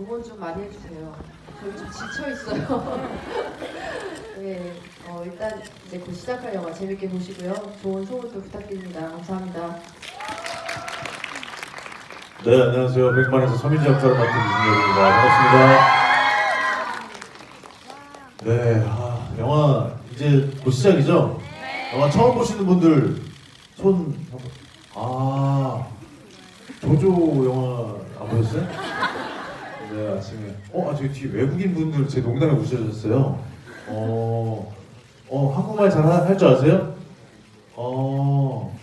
응원 좀 많이 해주세요. 저희 좀 지쳐 있어요. 네, 어, 일단 이제 곧 시작할 영화 재밌게 보시고요. 좋은 소문도 부탁드립니다. 감사합니다. 네, 안녕하세요. 백만에서 서민지 역할을 맡은 이준혁입니다. 반갑습니다. 네, 아, 영화 이제 곧 시작이죠? 영화 처음 보시는 분들 손 아, 조조 영화 안 보셨어요? 네, 아침에. 어, 아, 저기 뒤에 외국인 분들 제 농담에 웃으셨어요. 어, 어, 한국말 잘 할 줄 아세요? 어,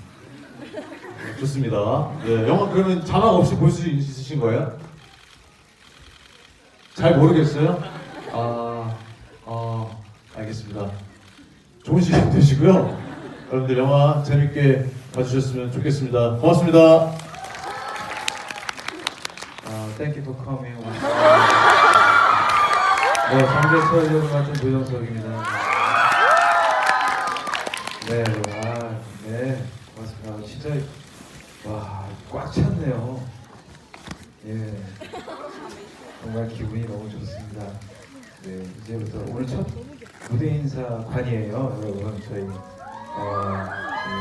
좋습니다. 네, 영화 그러면 자막 없이 볼 수 있으신 거예요? 잘 모르겠어요? 아, 어, 알겠습니다. 좋은 시간 되시고요. 여러분들 영화 재밌게 봐주셨으면 좋겠습니다. 고맙습니다. 아, thank you for coming. 네, 강제철 역을 맡은 조정석입니다. 네, 아, 네, 고맙습니다. 진짜 와, 꽉 찼네요. 예, 정말 기분이 너무 좋습니다. 네, 이제부터 오늘 첫 무대 인사관이에요, 여러분. 저희 어, 네,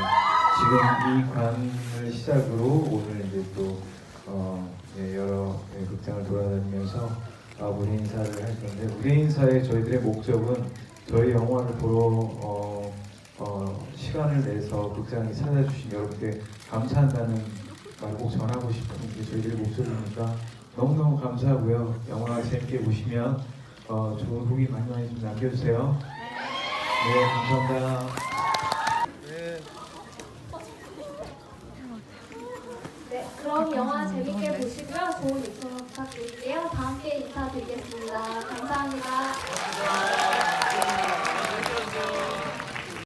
지금 이 관을 시작으로 오늘 이제 또 어, 예, 여러 예, 극장을 돌아다니면서 아, 무대 인사를 할 건데 무대 인사의 저희들의 목적은 저희 영화를 보러 어, 어, 시간을 내서 극장에 찾아주신 여러분께 감사한다는 말을 꼭 전하고 싶은 게 저희들의 목소리니까 너무너무 감사하고요. 영화 재밌게 보시면 어, 좋은 후기 많이 많이 좀 남겨주세요. 네, 감사합니다. 네, 그럼 영화 재밌게 보시고요. 좋은 부탁드릴게요. 다 함께 인사드리겠습니다. 감사합니다.